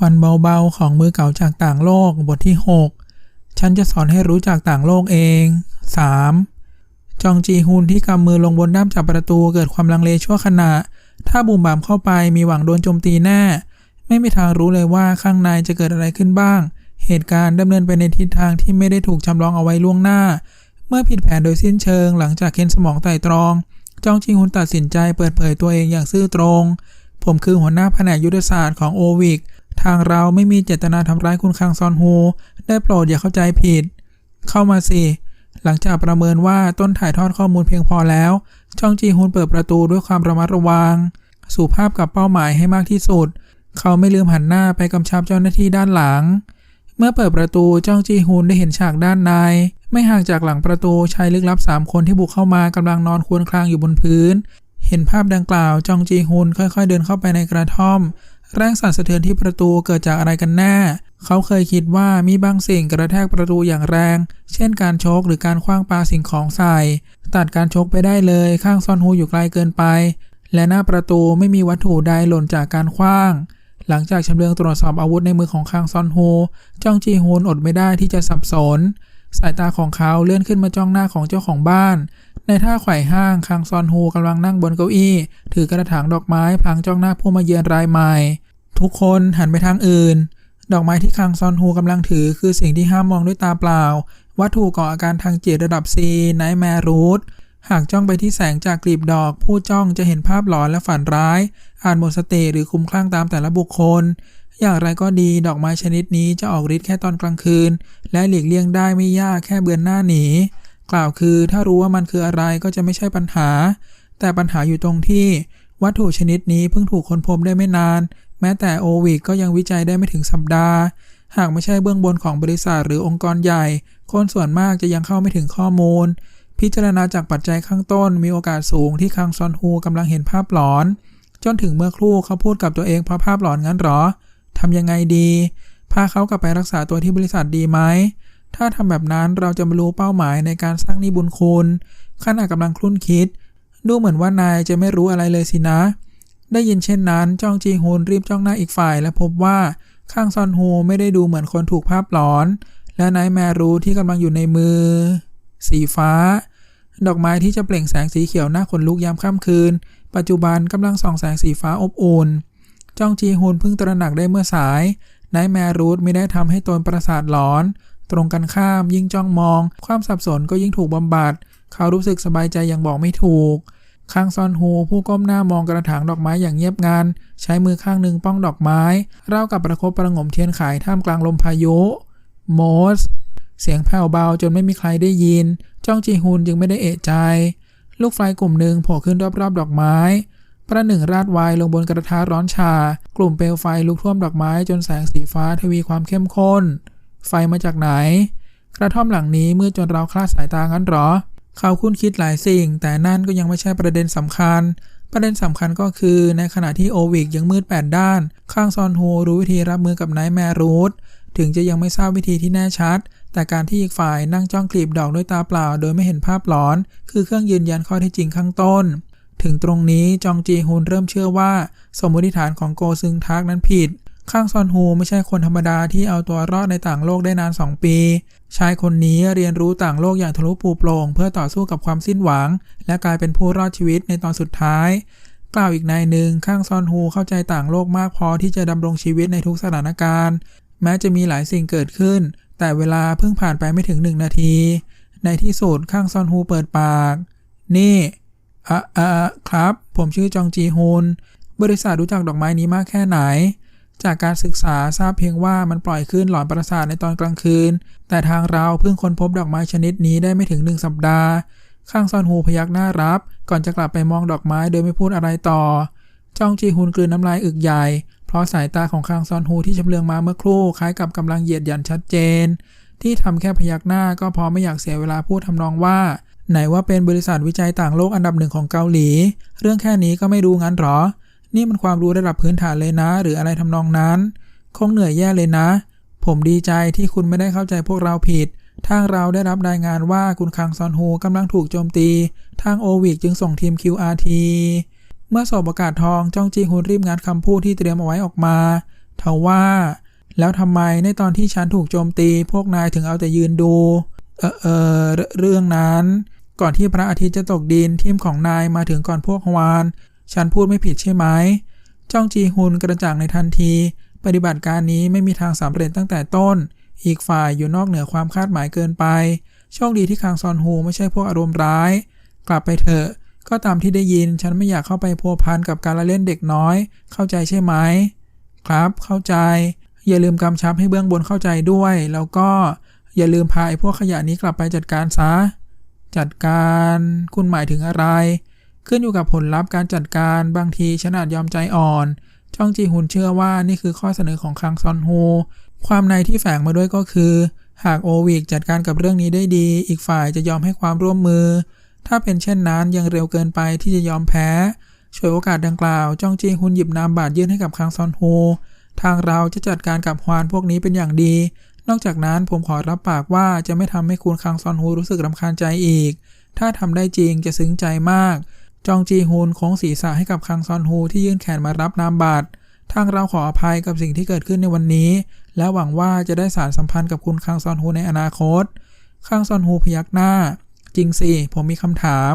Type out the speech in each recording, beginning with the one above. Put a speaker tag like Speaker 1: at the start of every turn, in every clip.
Speaker 1: วันเบาๆของมือเก่าจากต่างโลกบทที่ 6 ฉันจะสอนให้รู้จักต่างโลกเอง 3. จองจีฮุนที่กำมือลงบนด้ามจับประตูเกิดความลังเลชั่วขณะ ถ้าบุ่มบามเข้าไปมีหวังโดนโจมตีแน่ ไม่มีทางรู้เลยว่าข้างในจะเกิดอะไรขึ้นบ้าง เหตุการณ์ดำเนินไปในทิศทางที่ไม่ได้ถูกจำลองเอาไว้ล่วงหน้า เมื่อผิดแผนโดยสิ้นเชิงหลังจากเค้นสมองไต่ตรอง จองจีฮุนตัดสินใจเปิดเผยตัวเองอย่างซื่อตรง ผมคือหัวหน้าแผนกยุทธศาสตร์ของโอวิก ทางเราไม่มีเจตนาทำร้ายคุณคังซอนโฮ ได้โปรดอย่าเข้าใจผิด เข้ามาสิ หลังจากประเมินว่าต้นถ่ายทอดข้อมูลเพียงพอแล้วจองจีฮุนเปิดประตูด้วยความระมัดระวัง สู่ภาพกับเป้าหมายให้มากที่สุด เขาไม่ลืมหันหน้าไปกำชับเจ้าหน้าที่ด้านหลัง เมื่อเปิดประตูจ้องจีฮุนได้เห็นฉากด้านใน ไม่ห่างจากหลังประตูชายลึกลับสามคนที่บุกเข้ามากำลังนอนควนคลางอยู่บนพื้น เห็นภาพดังกล่าวจองจีฮุนค่อย ๆ เดินเข้าไปในกระท่อม แรงสั่นสะเทือนที่ประตูเกิดจากอะไรกันแน่ เขาเคยคิดว่ามีบางสิ่งกระแทกประตูอย่างแรง เช่นการชกหรือการคว้างปาสิ่งของใส่ ตัดการชกไปได้เลยข้างซอนฮูอยู่ไกลเกินไป และหน้าประตูไม่มีวัตถุใดหล่นจากการคว้าง หลังจากชำเลืองตรวจสอบอาวุธในมือของคางซอนฮูจ้องจีฮุนอดไม่ได้ที่จะสับสน สายตาของเขาเลื่อนขึ้นมาจ้องหน้าของเจ้าของบ้านในท่าไขว่ห้างคางซอนฮูกำลังนั่งบนเก้าอี้ ถือกระถางดอกไม้พลางจ้องหน้าผู้มาเยือนรายใหม่ ทุกคนหันไปทางอื่น ดอกไม้ที่คางซอนฮูกำลังถือคือสิ่งที่ห้ามมองด้วยตาเปล่า วัตถุก่ออาการทางจิตระดับ C ไนแมรูทหากจ้องไปที่แสงจากกลีบดอก ผู้จ้องจะเห็นภาพหลอนและฝันร้าย อ่าจหมดสติหรือคุ้มคลั่งตามแต่ละบุคคล อย่างไรก็ดีดอกไม้ชนิดนี้จะออกฤทธิ์แค่ตอนกลางคืน และหลีกเลี่ยงได้ไม่ยากแค่เบือนหน้าหนี กล่าวคือถ้ารู้ว่ามันคืออะไรก็จะไม่ใช่ปัญหา แต่ปัญหาอยู่ตรงที่ วัตถุชนิดนี้เพิ่งถูกค้นพบได้ไม่นาน แม้แต่โอวิกก็ยังวิจัยได้ไม่ถึงสัปดาห์ หากไม่ใช่เบื้องบนของบริษัทหรือองค์กรใหญ่ คนส่วนมากจะยังเข้าไม่ถึงข้อมูล พิจารณาจากปัจจัยข้างต้น มีโอกาสสูงที่คังซอนฮูกำลังเห็นภาพหลอน จนถึงเมื่อครู่เขาพูดกับตัวเองเพราะภาพหลอนงั้นหรอทำยังไงดีพาเขากลับไปรักษาตัวที่บริษัทดีไหมถ้าทำแบบนั้นเราจะบรรลุเป้าหมายในการสร้างนิบุญคุณขณะกำลังคลุ่นคิด ดูเหมือนว่านายจะไม่รู้อะไรเลยสินะ ได้ยินเช่นนั้นจ้องจีฮุนรีบจ้องหน้าอีกฝ่ายและพบว่าข้างซอนฮูไม่ได้ดูเหมือนคนถูกภาพหลอน และนายแมรู้ที่กำลังอยู่ในมือ สีฟ้า ดอกไม้ที่จะเปล่งแสงสีเขียวหน้าขนลุกยามค่ำคืน ปัจจุบันกำลังส่องแสงสีฟ้าอบอุ่นจ้องจีฮุนเพิ่งตระหนักได้เมื่อสายนายแมรูทไม่ได้ทำให้ตนประสาทหลอน ตรงกันข้ามยิ่งจ้องมอง ความสับสนก็ยิ่งถูกบำบัด เขารู้สึกสบายใจอย่างบอกไม่ถูก ข้างซอนฮูผู้ก้มหน้ามองกระถางดอกไม้อย่างเงียบงันใช้มือข้างหนึ่งป้องดอกไม้ราวกับประคบประงมเทียนขายท่ามกลางลมพายุโมสเสียงแผ่วเบาจนไม่มีใครได้ยิน จ้องจีฮุนจึงไม่ได้เอะใจ ลูกไฟกลุ่มหนึ่งโผล่ขึ้นรอบๆ ดอกไม้ ประหนึ่งราดไวน์ลงบนกระทะร้อนชา กลุ่มเปลวไฟลุกท่วมดอกไม้จนแสงสีฟ้าทวีความเข้มข้น ไฟมาจากไหน กระท่อมหลังนี้มืดจนเราคลาดสายตางั้นหรอ เขาคุ้นคิดหลายสิ่ง แต่นั่นก็ยังไม่ใช่ประเด็นสำคัญ ประเด็นสำคัญก็คือ ในขณะที่โอวิกยังมืดแปดด้าน ข้างซอนโฮรู้วิธีรับมือกับไนท์แมรูทถึงจะยังไม่ทราบวิธีที่แน่ชัด แต่การที่อีกฝ่ายนั่งจ้องกลีบดอกด้วยตาเปล่า โดยไม่เห็นภาพหลอน คือเครื่องยืนยันข้อเท็จจริงข้างต้น ถึงตรงนี้จองจีฮุนเริ่มเชื่อว่า สมมติฐานของโกซึงทักนั้นผิด ข้างซอนฮูไม่ใช่คนธรรมดาที่เอาตัวรอดในต่างโลกได้นาน 2 ปี ชายคนนี้เรียนรู้ต่างโลกอย่างทะลุปูโปร่งเพื่อต่อสู้กับความสิ้นหวัง และกลายเป็นผู้รอดชีวิตในตอนสุดท้าย กล่าวอีกนายหนึ่งข้างซอนฮูเข้าใจต่างโลกมากพอที่จะดำรงชีวิตในทุกสถานการณ์ แม้จะมีหลายสิ่งเกิดขึ้น แต่เวลาเพิ่งผ่านไปไม่ถึงหนึ่งนาที ในที่สุดข้างซอนฮูเปิดปาก นี่อะอะครับ ผมชื่อจองจีฮุนบริษัทรู้จักดอกไม้นี้มากแค่ไหน จากการศึกษาทราบเพียงว่ามันปล่อยขึ้นหลอนประสาทในตอนกลางคืน แต่ทางเราเพิ่งค้นพบดอกไม้ชนิดนี้ได้ไม่ถึงหนึ่งสัปดาห์ ข้างซอนฮูพยักหน้ารับ ก่อนจะกลับไปมองดอกไม้โดยไม่พูดอะไรต่อจองจีฮุนกลืนน้ำลายอึกใหญ่ เพราะสายตาของคางซอนฮูที่ชำเลืองมาเมื่อครู่คล้ายกับกำลังเหยียดหยันชัดเจน ที่ทำแค่พยักหน้าก็พราะไม่อยากเสียเวลาพูดทำนองว่า ไหนว่าเป็นบริษัทวิจัยต่างโลกอันดับหนึ่งของเกาหลี เรื่องแค่นี้ก็ไม่รู้งั้นหรอ นี่มันความรู้ระดับพื้นฐานเลยนะ หรืออะไรทำนองนั้น คงเหนื่อยแย่เลยนะ ผมดีใจที่คุณไม่ได้เข้าใจพวกเราผิด ทางเราได้รับรายงานว่าคุณคังซอนฮูกำลังถูกโจมตี ทางโอวิกจึงส่งทีม QRT เมื่อสอบประกาศทองจ้องจีฮุนรีบงัดคำพูดที่เตรียมเอาไว้ออกมาทว่า แล้วทำไมในตอนที่ฉันถูกโจมตี พวกนายถึงเอาแต่ยืนดู เออเออเรเรื่องนั้น ก่อนที่พระอาทิตย์จะตกดินทีมของนายมาถึงก่อนพวกฮวาน ฉันพูดไม่ผิดใช่ไหม จ้องจีฮุนกระจ่างในทันที ปฏิบัติการนี้ไม่มีทางสำเร็จตั้งแต่ต้น อีกฝ่ายอยู่นอกเหนือความคาดหมายเกินไป โชคดีที่คางซอนฮูไม่ใช่พวกอารมณ์ร้าย กลับไปเถอะ ก็ตามที่ได้ยิน ฉันไม่อยากเข้าไปพัวพันกับการละเล่นเด็กน้อย เข้าใจใช่ไหม ครับ เข้าใจ อย่าลืมกำชับให้เบื้องบนเข้าใจด้วย แล้วก็อย่าลืมพาไอ้พวกขยะนี้กลับไปจัดการซะ จัดการ คุณหมายถึงอะไร ขึ้นอยู่กับผลลัพธ์การจัดการบางทีฉนาจยอมใจอ่อน จ้องจีฮุนเชื่อว่านี่คือข้อเสนอของคังซอนโฮความในที่แฝงมาด้วยก็คือ หากโอวิกจัดการกับเรื่องนี้ได้ดี อีกฝ่ายจะยอมให้ความร่วมมือ ถ้าเป็นเช่นนั้นยังเร็วเกินไปที่จะยอมแพ้ช่วยโอกาสดังกล่าวจ้องจีฮุนหยิบนามบาดยื่นให้กับคังซอนโฮทางเราจะจัดการกับฮวานพวกนี้เป็นอย่างดี นอกจากนั้นผมขอรับปากว่าจะไม่ทำให้คุณคังซอนฮูรู้สึกรำคาญใจอีก ถ้าทำได้จริงจะซึ้งใจมาก จองจีฮุนโค้งศีรษะให้กับคังซอนฮูที่ยื่นแขนมารับนามบัตรทางเราขออภัยกับสิ่งที่เกิดขึ้นในวันนี้ และหวังว่าจะได้สารสัมพันธ์กับคุณคังซอนฮูในอนาคต คังซอนฮูพยักหน้า จริงสิ ผมมีคำถาม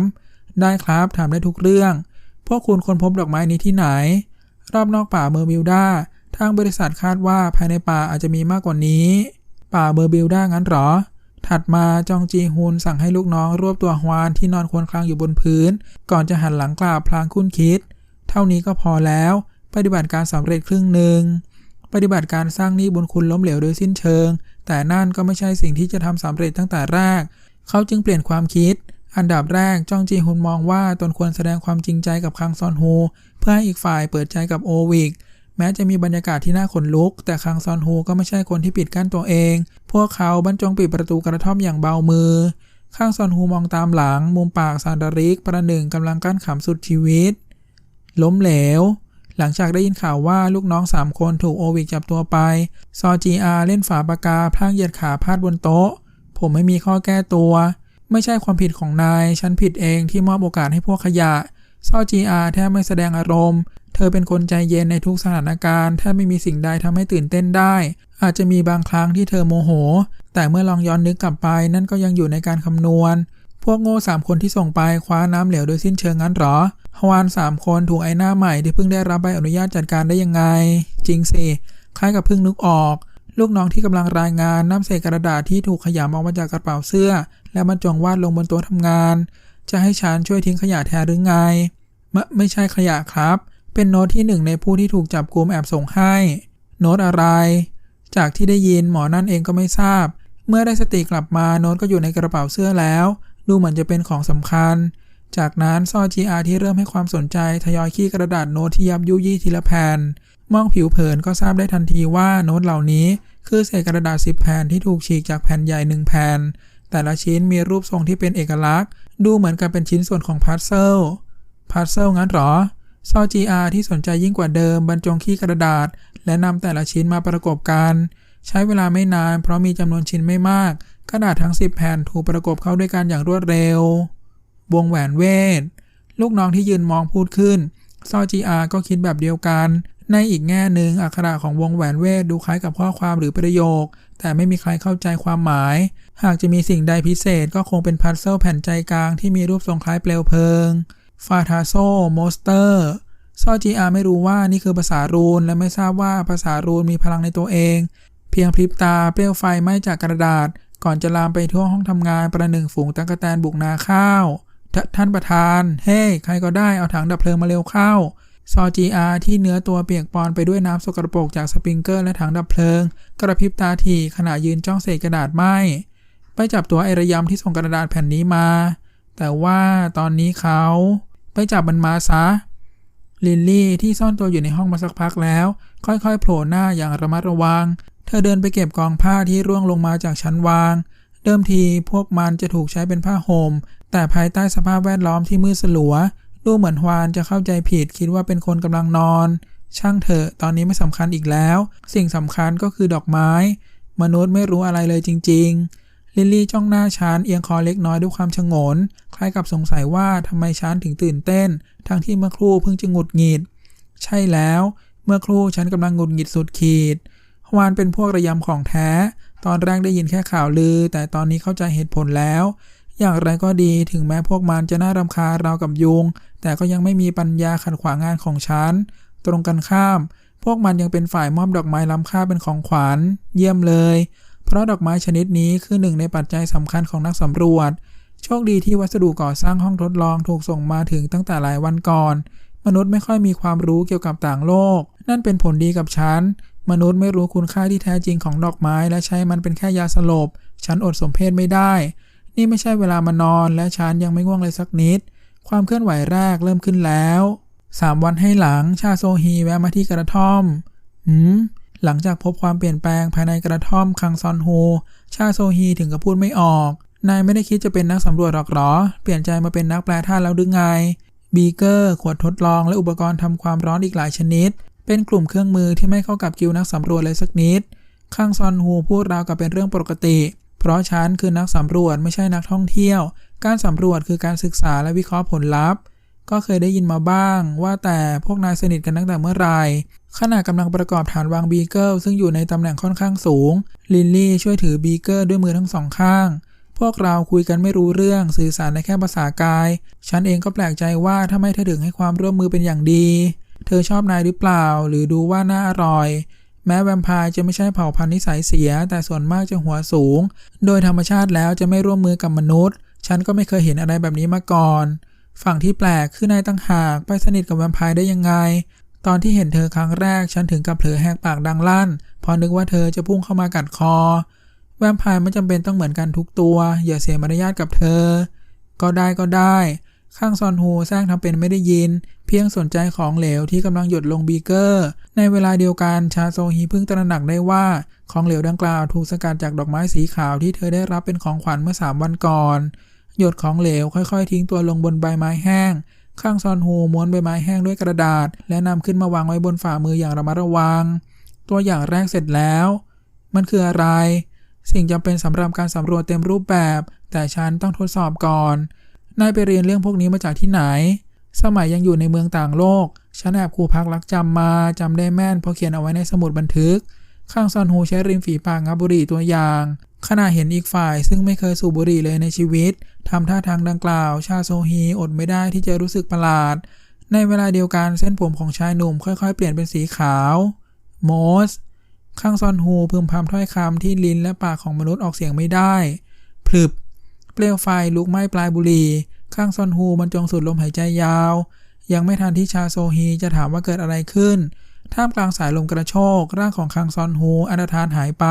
Speaker 1: ได้ครับถามได้ทุกเรื่อง พวกคุณค้นพบดอกไม้นี้ที่ไหน รอบนอกป่าเมอร์มิลดาทางบริษัทคาดว่าภายในป่าอาจจะมีมากกว่านี้ ป่าเบอร์บิลด้างั้นหรอ ถัดมาจองจีฮุนสั่งให้ลูกน้องรวบตัวฮวานที่นอนควนคลางอยู่บนพื้น ก่อนจะหันหลังกลับพลางคุ้นคิด เท่านี้ก็พอแล้ว ปฏิบัติการสำเร็จครึ่งหนึ่ง ปฏิบัติการสร้างหนี้บุญคุณล้มเหลวโดยสิ้นเชิง แต่นั่นก็ไม่ใช่สิ่งที่จะทำสำเร็จตั้งแต่แรก เขาจึงเปลี่ยนความคิด อันดับแรกจองจีฮุนมองว่าตนควรแสดงความจริงใจกับคังซอนฮูเพื่อให้อีกฝ่ายเปิดใจกับโอวิก แม้จะมีบรรยากาศที่น่าขนลุก แต่คังซอนฮูก็ไม่ใช่คนที่ปิดกั้นตัวเอง พวกเขาบรรจงปิดประตูกระท่อมอย่างเบามือข้างซอนฮูมองตามหลัง มุมปากซานดาริก ประหนึ่งกำลังกั้นขำสุดชีวิต ล้มเหลว หลังจากได้ยินข่าวว่าลูกน้องสามคนถูกโอวิกจับตัวไป ซอจีอาเล่นฝาปากกาพลางเหยียดขาพาดบนโต๊ะ ผมไม่มีข้อแก้ตัว ไม่ใช่ความผิดของนาย ฉันผิดเองที่มอบโอกาสให้พวกขยะ ซอจีอาแทบไม่แสดงอารมณ์ เธอเป็นคนใจเย็นในทุกสถานการณ์แทบไม่มีสิ่งใดทำให้ตื่นเต้นได้ อาจจะมีบางครั้งที่เธอโมโห แต่เมื่อลองย้อนนึกกลับไปนั่นก็ยังอยู่ในการคำนวณ พวกโง่สามคนที่ส่งไปคว้าน้ำเหลวโดยสิ้นเชิงงั้นหรอฮวานสามคนถูกไอ้หน้าใหม่ที่เพิ่งได้รับใบอนุญาตจัดการได้ยังไง จริงสิคล้ายกับเพิ่งนึกออกลูกน้องที่กำลังรายงานน้ำเศษกระดาษที่ถูกขยำออกมาจากกระเป๋าเสื้อ และบรรจงวาดลงบนโต๊ะทำงาน จะให้ฉันช่วยทิ้งขยะแทนหรือไงไม่ไม่ใช่ขยะครับ เป็นโน้ตที่หนึ่งในผู้ที่ถูกจับกุมแอบส่งให้ โน้ตอะไร จากที่ได้ยินหมอนั่นเองก็ไม่ทราบ เมื่อได้สติกลับมาโน้ตก็อยู่ในกระเป๋าเสื้อแล้ว ดูเหมือนจะเป็นของสำคัญ จากนั้นซอจีอาที่เริ่มให้ความสนใจทยอยขี้กระดาษโน้ตที่ยับยุยี่ทีละแผ่นมองผิวเผินก็ทราบได้ทันทีว่าโน้ตเหล่านี้ คือเศษกระดาษสิบแผ่นที่ถูกฉีกจากแผ่นใหญ่หนึ่งแผ่นแต่ละชิ้นมีรูปทรงที่เป็นเอกลักษณ์ ดูเหมือนกับเป็นชิ้นส่วนของพัซเซลพัซเซลงั้นหรอซอจีอาที่สนใจยิ่งกว่าเดิมบรรจงขี้กระดาษ และนำแต่ละชิ้นมาประกบกัน ใช้เวลาไม่นาน เพราะมีจำนวนชิ้นไม่มาก กระดาษทั้ง 10 แผ่นถูกประกบเข้าด้วยกันอย่างรวดเร็ว วงแหวนเวท ลูกน้องที่ยืนมองพูดขึ้นซอจีอาก็คิดแบบเดียวกัน ในอีกแง่หนึ่งอักขระของวงแหวนเวทดูคล้ายกับข้อความหรือประโยค แต่ไม่มีใครเข้าใจความหมาย หากจะมีสิ่งใดพิเศษก็คงเป็นพัซเซิลแผ่นใจกลางที่มีรูปทรงคล้ายเปลวเพลิงฟาทาโซโมสเตอร์ซอจีอาไม่รู้ว่านี่คือภาษารูนและไม่ทราบว่าภาษารูนมีพลังในตัวเอง เพียงพริบตาเปลวไฟไหม้จากกระดาษ ก่อนจะลามไปทั่วห้องทำงานประหนึ่งฝูงตั๊กแตนบุกนาข้าวทท่านประธาน เฮ้ใครก็ได้เอาถังดับเพลิงมาเร็วเข้า ซอจีอาที่เนื้อตัวเปียกปอนไปด้วยน้ำสกปรกจากสปริงเกอร์และถังดับเพลิง กระพริบตาถี่ขณะยืนจ้องเศษกระดาษไหมไปจับตัวไอระยำที่ส่งกระดาษแผ่นนี้มา แต่ว่าตอนนี้เขาไปจับมันมาซะลินลี่ที่ซ่อนตัวอยู่ในห้องมาสักพักแล้ว ค่อยๆโผล่หน้าอย่างระมัดระวัง เธอเดินไปเก็บกองผ้าที่ร่วงลงมาจากชั้นวาง เดิมทีพวกมันจะถูกใช้เป็นผ้าห่มแต่ภายใต้สภาพแวดล้อมที่มืดสลัว ดูเหมือนฮวานจะเข้าใจผิดคิดว่าเป็นคนกำลังนอน ช่างเถอะ ตอนนี้ไม่สำคัญอีกแล้ว สิ่งสำคัญก็คือดอกไม้ มนุษย์ไม่รู้อะไรเลยจริง ๆ ลิลลี่จ้องหน้าชานเอียงคอเล็กน้อยด้วยความชงน คล้ายกับสงสัยว่าทำไมชานถึงตื่นเต้น ทั้งที่เมื่อครู่เพิ่งจะหงุดหงิด ใช่แล้วมมื่อครู่ฉันกำลังหงุดหงิดสุดขีดฮวานเป็นพวกระยำของแท้ ตอนแรกได้ยินแค่ข่าวลือ แต่ตอนนี้เข้าใจเหตุผลแล้ว อย่างไรก็ดีถึงแม้พวกมันจะน่ารำคาญเรากับยุง แต่ก็ยังไม่มีปัญญาขัดขวางงานของฉัน ตรงกันข้าม พวกมันยังเป็นฝ่ายมอบดอกไม้ล้ำค่าเป็นของขวัญเยี่ยมเลย เพราะดอกไม้ชนิดนี้คือหนึ่งในปัจจัยสำคัญของนักสำรวจ โชคดีที่วัสดุก่อสร้างห้องทดลองถูกส่งมาถึงตั้งแต่หลายวันก่อน มนุษย์ไม่ค่อยมีความรู้เกี่ยวกับต่างโลก นั่นเป็นผลดีกับฉันมนุษย์ไม่รู้คุณค่าที่แท้จริงของดอกไม้ และใช้มันเป็นแค่ยาสลบ ฉันอดสมเพศไม่ได้ นี่ไม่ใช่เวลามานอนและฉันยังไม่ง่วงเลยสักนิด ความเคลื่อนไหวแรกเริ่มขึ้นแล้วสามวันให้หลังชาโซฮีแวะมาที่กระท่อมหืมหลังจากพบความเปลี่ยนแปลงภายในกระท่อมคังซอนโฮชาโซฮีถึงกับพูดไม่ออก นายไม่ได้คิดจะเป็นนักสำรวจหรอกหรอ เปลี่ยนใจมาเป็นนักแปลธาตุแล้วหรือไง บีเกอร์ ขวดทดลองและอุปกรณ์ทำความร้อนอีกหลายชนิด เป็นกลุ่มเครื่องมือที่ไม่เข้ากับกิวนักสำรวจเลยสักนิดข้างซอนฮูพูดราวกับเป็นเรื่องปกติ เพราะฉันคือนักสำรวจไม่ใช่นักท่องเที่ยว การสำรวจคือการศึกษาและวิเคราะห์ผลลัพธ์ ก็เคยได้ยินมาบ้าง ว่าแต่พวกนายสนิทกันตั้งแต่เมื่อไหร่ขณะกำลังประกอบฐานวางบีเกิลซึ่งอยู่ในตำแหน่งค่อนข้างสูง ลินลี่ช่วยถือบีเกิลด้วยมือทั้งสองข้าง พวกเราคุยกันไม่รู้เรื่องสื่อสารในแค่ภาษากาย ฉันเองก็แปลกใจว่าทำไมเธอถึงให้ความร่วมมือเป็นอย่างดี เธอชอบนายหรือเปล่า หรือดูว่าน่าอร่อย แม้แวมไพร์จะไม่ใช่เผ่าพันธุ์นิสัยเสีย แต่ส่วนมากจะหัวสูง โดยธรรมชาติแล้วจะไม่ร่วมมือกับมนุษย์ ฉันก็ไม่เคยเห็นอะไรแบบนี้มาก่อน ฝั่งที่แปลกคือนายตั้งหากไปสนิทกับแวมไพร์ได้ยังไง ตอนที่เห็นเธอครั้งแรก ฉันถึงกับเผลอแหกปากดังลั่น พอนึกว่าเธอจะพุ่งเข้ามากัดคอ แวมไพร์ไม่จำเป็นต้องเหมือนกันทุกตัว อย่าเสียมารยาทกับเธอ ก็ได้ก็ได้ ข้างซอนฮูแซงทำเป็นไม่ได้ยิน เพียงสนใจของเหลวที่กำลังหยดลงบีเกอร์ ในเวลาเดียวกันชาโซฮีเพิ่งตระหนักได้ว่า ของเหลวดังกล่าวถูกสกัดจากดอกไม้สีขาวที่เธอได้รับเป็นของขวัญเมื่อสามวันก่อน หยดของเหลวค่อยๆ ทิ้งตัวลงบนใบไม้แห้ง ข้างซอนฮูม้วนใบไม้แห้งด้วยกระดาษ และนำขึ้นมาวางไว้บนฝ่ามืออย่างระมัดระวัง ตัวอย่างแรกเสร็จแล้ว มันคืออะไร สิ่งจำเป็นสำหรับการสำรวจเต็มรูปแบบ แต่ฉันต้องทดสอบก่อนนายไปเรียนเรื่องพวกนี้มาจากที่ไหน สมัยยังอยู่ในเมืองต่างโลก ฉันแอบครูพักรักจำมาจำได้แม่นเพราะเขียนเอาไว้ในสมุดบันทึก ข้างซอนฮูใช้ริมฝีปากงับบุหรี่ตัวอย่าง ขณะเห็นอีกฝ่ายซึ่งไม่เคยสูบบุหรี่เลยในชีวิตทำท่าทางดังกล่าว ชาโซฮีอดไม่ได้ที่จะรู้สึกประหลาด ในเวลาเดียวกันเส้นผมของชายหนุ่มค่อยๆ เปลี่ยนเป็นสีขาวโมสข้างซอนฮูพึมพำถ้อยคำที่ลิ้นและปากของมนุษย์ออกเสียงไม่ได้พลึบเปลวไฟลุกไหม้ปลายบุหรี่ ข้างซอนฮูบรรจงสูดลมหายใจยาว ยังไม่ทันที่ชาโซฮีจะถามว่าเกิดอะไรขึ้น ท่ามกลางสายลมกระโชกร่างของคังซอนฮูอันธานหายไป